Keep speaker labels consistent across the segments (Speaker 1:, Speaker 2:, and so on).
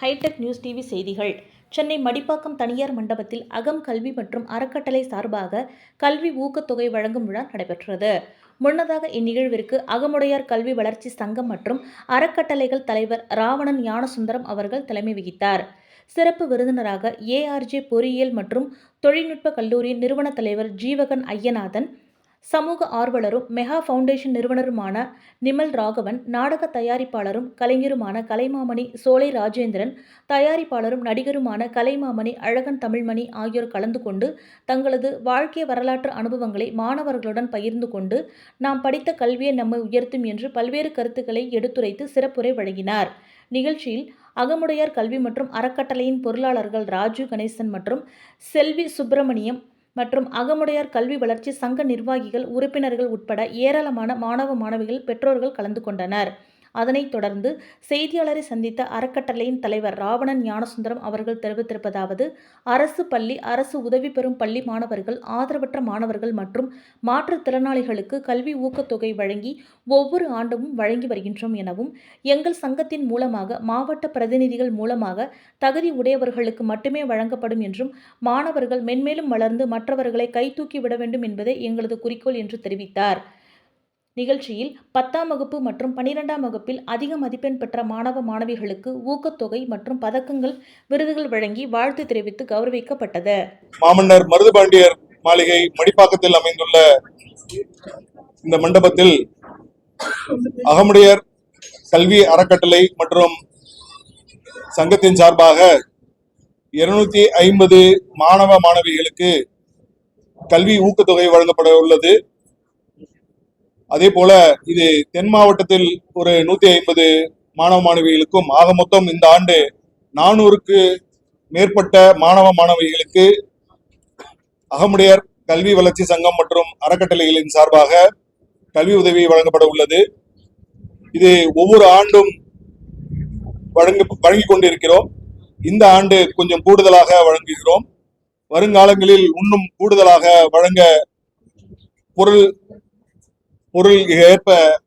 Speaker 1: Hitech news TV செய்திகள். சென்னை மடிப்பாக்கம் தனியார் மண்டபத்தில் அகம் கல்வி மற்றும் அறக்கட்டளை சார்பாக கல்வி ஊக்கத்தொகை வழங்கும் விழா நடைபெற்றது. முன்னதாக இந்நிகழ்விற்கு அகமுடையார் கல்வி வளர்ச்சி சங்கம் மற்றும் அறக்கட்டளைகள் தலைவர் ராவணன் ஞானசுந்தரம் அவர்கள் தலைமை வகித்தார். சிறப்பு விருந்தினராக ஏஆர்ஜே பொறியியல் மற்றும் தொழில்நுட்ப கல்லூரியின் நிறுவன தலைவர் ஜீவகன் ஐயநாதன் சமூக ஆர்வலரும் மெகா ஃபவுண்டேஷன் நிறுவனருமான நிமல் ராகவன் நாடக தயாரிப்பாளரும் கலைஞருமான கலைமாமணி சோலை ராஜேந்திரன் தயாரிப்பாளரும் நடிகருமான கலைமாமணி அழகன் தமிழ்மணி ஆகியோர் கலந்து கொண்டு தங்களது வாழ்க்கை வரலாற்று அனுபவங்களை மாணவர்களுடன் பகிர்ந்து கொண்டு நாம் படித்த கல்வியை நம்மை உயர்த்தும் என்று பல்வேறு கருத்துக்களை எடுத்துரைத்து சிறப்புரை வழங்கினார். நிகழ்ச்சியில் அகமுடையார் கல்வி மற்றும் அறக்கட்டளையின் பொருளாளர்கள் ராஜு கணேசன் மற்றும் செல்வி சுப்பிரமணியம் மற்றும் அகமுடையார் கல்வி வளர்ச்சி சங்க நிர்வாகிகள் உறுப்பினர்கள் உட்பட ஏராளமான மாணவ மாணவிகள் பெற்றோர்கள் கலந்து கொண்டனர். அதனைத் தொடர்ந்து செய்தியாளரை சந்தித்த அறக்கட்டளையின் தலைவர் ராவணன் ஞானசுந்தரம் அவர்கள் தெரிவித்திருப்பதாவது அரசு பள்ளி அரசு உதவி பெறும் பள்ளி மாணவர்கள் ஆதரவற்ற மாணவர்கள் மற்றும் மாற்றுத்திறனாளிகளுக்கு கல்வி ஊக்கத்தொகை வழங்கி ஒவ்வொரு ஆண்டும் வழங்கி வருகின்றோம் எனவும் எங்கள் சங்கத்தின் மூலமாக மாவட்ட பிரதிநிதிகள் மூலமாக தகுதி உடையவர்களுக்கு மட்டுமே வழங்கப்படும் என்றும் மாணவர்கள் மென்மேலும் வளர்ந்து மற்றவர்களை கைதூக்கி விட வேண்டும் என்பதே எங்களது குறிக்கோள் என்று தெரிவித்தார். நிகழ்ச்சியில் பத்தாம் வகுப்பு மற்றும் பனிரெண்டாம் வகுப்பில் அதிக மதிப்பெண் பெற்ற மாணவ மாணவிகளுக்கு ஊக்கத்தொகை மற்றும் பதக்கங்கள் விருதுகள் வழங்கி வாழ்த்து தெரிவித்து கௌரவிக்கப்பட்டது.
Speaker 2: மாமன்னர் மருதுபாண்டியர் மாளிகை மடிப்பாக்கத்தில் அமைந்துள்ள இந்த மண்டபத்தில் அகமுடையர் கல்வி அறக்கட்டளை மற்றும் சங்கத்தின் சார்பாக இருநூத்தி ஐம்பது மாணவ மாணவிகளுக்கு கல்வி ஊக்கத்தொகை வழங்கப்பட உள்ளது. அதே போல இது தென் மாவட்டத்தில் ஒரு நூத்தி ஐம்பது மாணவ மாணவிகளுக்கும் ஆக மொத்தம் இந்த ஆண்டு நானூறுக்கு மேற்பட்ட மாணவ மாணவிகளுக்கு அகமுடையார் கல்வி வளர்ச்சி சங்கம் மற்றும் அறக்கட்டளைகளின் சார்பாக கல்வி உதவி வழங்கப்பட உள்ளது. இது ஒவ்வொரு ஆண்டும் வழங்க வழங்கிக் கொண்டிருக்கிறோம். இந்த ஆண்டு கொஞ்சம் கூடுதலாக வழங்குகிறோம். வருங்காலங்களில் இன்னும் கூடுதலாக வழங்க பொருள் பொருள் ஏற்ப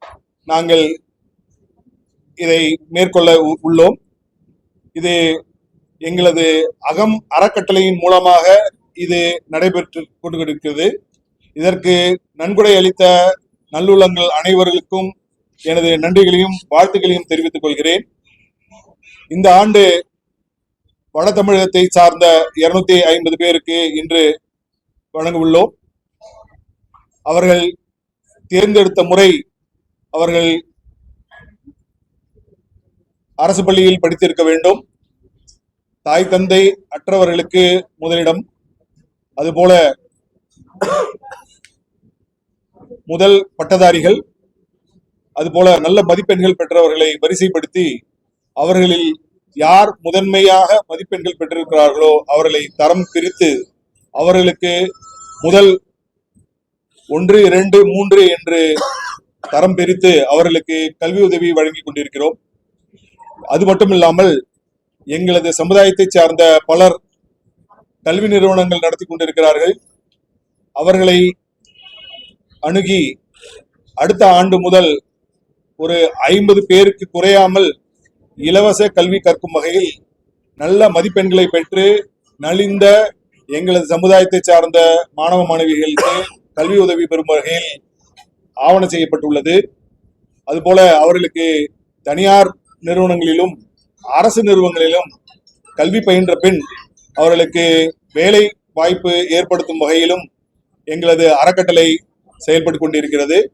Speaker 2: நாங்கள் இதை மேற்கொள்ள உ- உள்ளோம். இது எங்களது அகம் அறக்கட்டளையின் மூலமாக இது நடைபெற்று கொண்டிருக்கிறது. இதற்கு நன்கொடை அளித்த நல்லுள்ளங்கள் அனைவர்களுக்கும் எனது நன்றிகளையும் வாழ்த்துக்களையும் தெரிவித்துக் கொள்கிறேன். இந்த ஆண்டு வட தமிழகத்தை சார்ந்த இருநூத்தி ஐம்பது பேருக்கு இன்று வழங்க உள்ளோம். அவர்கள் தேர்ந்தெடுத்த முறை அவர்கள் அரசு பள்ளியில் படித்திருக்க வேண்டும். தாய் தந்தை அற்றவர்களுக்கு முதலிடம். அதுபோல முதல் பட்டதாரிகள் அதுபோல நல்ல மதிப்பெண்கள் பெற்றவர்களை வரிசைப்படுத்தி அவர்களில் யார் முதன்மையாக மதிப்பெண்கள் பெற்றிருக்கிறார்களோ அவர்களை தரம் பிரித்து அவர்களுக்கு முதல் ஒன்று இரண்டு மூன்று என்று தரம் பிரித்து அவர்களுக்கு கல்வி உதவி வழங்கி கொண்டிருக்கிறோம். அது மட்டும் இல்லாமல் எங்களது சமுதாயத்தை சார்ந்த பலர் கல்வி நிறுவனங்கள் நடத்தி கொண்டிருக்கிறார்கள். அவர்களை அணுகி அடுத்த ஆண்டு முதல் ஒரு ஐம்பது பேருக்கு குறையாமல் இலவச கல்வி கற்கும் வகையில் நல்ல மதிப்பெண்களை பெற்று நலிந்த எங்களது சமுதாயத்தை சார்ந்த மாணவ மாணவிகளுக்கு கல்வி உதவி பெறும் வகையில் ஆவணம் செய்யப்பட்டுள்ளது. அதுபோல அவர்களுக்கு தனியார் நிறுவனங்களிலும் அரசு நிறுவனங்களிலும் கல்வி பயின்ற பின் அவர்களுக்கு வேலை வாய்ப்பு ஏற்படுத்தும் வகையிலும் எங்களது அறக்கட்டளை செயல்பட்டு கொண்டிருக்கிறது.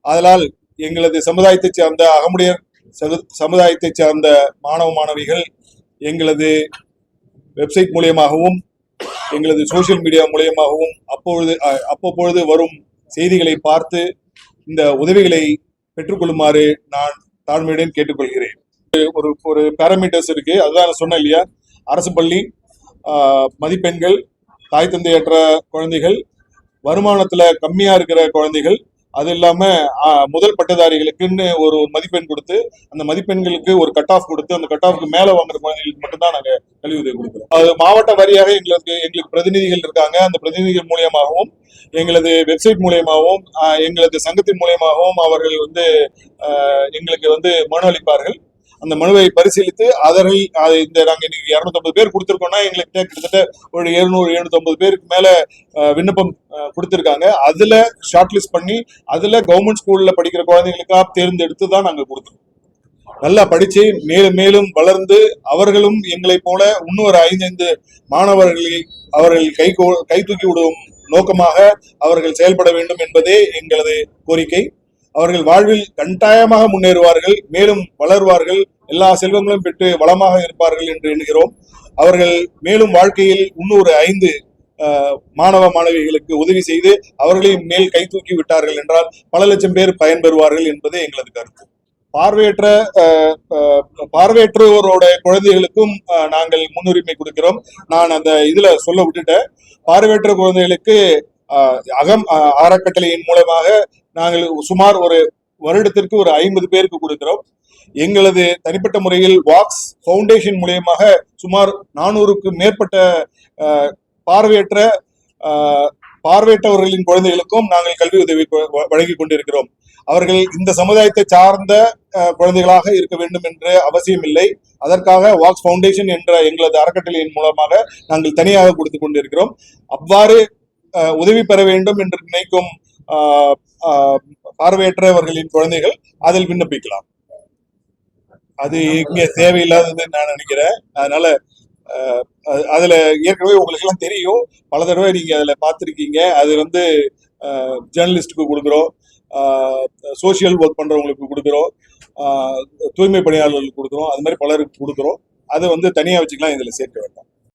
Speaker 2: அதனால் எங்களது சமுதாயத்தை சார்ந்த அகமுடையர் சகு- சமுதாயத்தை சார்ந்த மாணவ மாணவிகள் எங்களது வெப்சைட் மூலியமாகவும் எங்களது சோஷியல் மீடியா மூலியமாகவும் அப்பொழுது அ- அப்பப்பொழுது வரும் செய்திகளை பார்த்து இந்த உதவிகளை பெற்றுக்கொள்ளுமாறு நான் தாழ்மையுடன் கேட்டுக்கொள்கிறேன். ஒரு ஒரு பேராமீட்டர்ஸ் இருக்கு. அதுதான் நான் சொன்னேன் இல்லையா? அரசு பள்ளி மதிப்பெண்கள் தாய் தந்தையற்ற குழந்தைகள் வருமானத்துல கம்மியா இருக்கிற குழந்தைகள் அது இல்லாம முதல் பட்டதாரிகளுக்குன்னு ஒரு ஒரு மதிப்பெண் கொடுத்து அந்த மதிப்பெண்களுக்கு ஒரு கட் ஆஃப் கொடுத்து அந்த கட் ஆஃப்க்கு மேல வாங்குற குழந்தைகளுக்கு மட்டும்தான் நாங்க கல்வி உதவி கொடுக்குறோம். அது மாவட்ட வாரியாக எங்களுக்கு எங்களுக்கு பிரதிநிதிகள் இருக்காங்க. அந்த பிரதிநிதிகள் மூலியமாகவும் எங்களது வெப்சைட் மூலியமாகவும் எங்களது சங்கத்தின் மூலியமாகவும் அவர்கள் வந்து எங்களுக்கு வந்து மனு அளிப்பார்கள். அந்த மனுவை பரிசீலித்து அதனை இந்த நாங்கள் இன்னைக்கு இரநூத்தம்பது பேர் கொடுத்துருக்கோம்னா எங்களுக்கு கிட்டத்தட்ட ஒரு எழுநூறு எழுநூத்தம்பது பேருக்கு மேலே விண்ணப்பம் கொடுத்துருக்காங்க. அதில் ஷார்ட் லிஸ்ட் பண்ணி அதில் கவர்மெண்ட் ஸ்கூலில் படிக்கிற குழந்தைங்களுக்காக தேர்ந்தெடுத்து தான் நாங்கள் கொடுத்தோம். நல்லா படித்து மேலும் மேலும் வளர்ந்து அவர்களும் எங்களை போல இன்னும் ஒரு ஐந்து மாணவர்களை அவர்கள் கை கை தூக்கி விடும் நோக்கமாக அவர்கள் செயல்பட வேண்டும் என்பதே எங்களது கோரிக்கை. அவர்கள் வாழ்வில் கட்டாயமாக முன்னேறுவார்கள் மேலும் வளருவார்கள். எல்லா செல்வங்களும் பெற்று வளமாக இருப்பார்கள் என்று எண்ணுகிறோம். அவர்கள் மேலும் வாழ்க்கையில் இன்னொரு ஐந்து மாணவ மாணவிகளுக்கு உதவி செய்து அவர்களையும் மேல் கை தூக்கி விட்டார்கள் என்றால் பல லட்சம் பேர் பயன்பெறுவார்கள் என்பதே எங்களது கருத்து. பார்வையற்ற ஆஹ், பார்வையற்றோரோட குழந்தைகளுக்கும் நாங்கள் முன்னுரிமை கொடுக்கிறோம். நான் அந்த இதுல சொல்ல விட்டுட்டேன். பார்வையற்ற குழந்தைகளுக்கு அகம் அறக்கட்டளையின் மூலமாக நாங்கள் சுமார் ஒரு வருடத்திற்கு ஒரு ஐம்பது பேருக்கு கொடுக்கிறோம். எங்களது தனிப்பட்ட முறையில் வாக்ஸ் ஃபவுண்டேஷன் மூலியமாக சுமார் நானூறுக்கு மேற்பட்ட பார்வையற்ற பார்வையற்றவர்களின் குழந்தைகளுக்கும் நாங்கள் கல்வி உதவி வ- வழங்கிக் கொண்டிருக்கிறோம். அவர்கள் இந்த சமுதாயத்தை சார்ந்த குழந்தைகளாக இருக்க வேண்டும் என்று அவசியம் இல்லை. அதற்காக வாக்ஸ் ஃபவுண்டேஷன் என்ற எங்களது அறக்கட்டளையின் மூலமாக நாங்கள் தனியாக கொடுத்து கொண்டிருக்கிறோம். அவ்வாறு உதவி பெற வேண்டும் என்று நினைக்கும் ஆஹ், ஆஹ், பார்வையற்றவர்களின் குழந்தைகள் அதில் விண்ணப்பிக்கலாம். அது இங்க தேவையில்லாததுன்னு நான் நினைக்கிறேன். அதனால அதுல ஏற்கனவே உங்களுக்கு எல்லாம் தெரியும். பல தடவை நீங்க அதுல பார்த்துருக்கீங்க. அது வந்து ஜேர்னலிஸ்டுக்கு கொடுக்குறோம். சோஷியல் ஒர்க் பண்றவங்களுக்கு கொடுக்குறோம். ஆஹ், தூய்மை பணியாளர்களுக்கு கொடுக்குறோம். அது மாதிரி பலருக்கு கொடுக்குறோம். அதை வந்து தனியா வச்சுக்கலாம். இதில் சேர்க்க வேண்டாம்.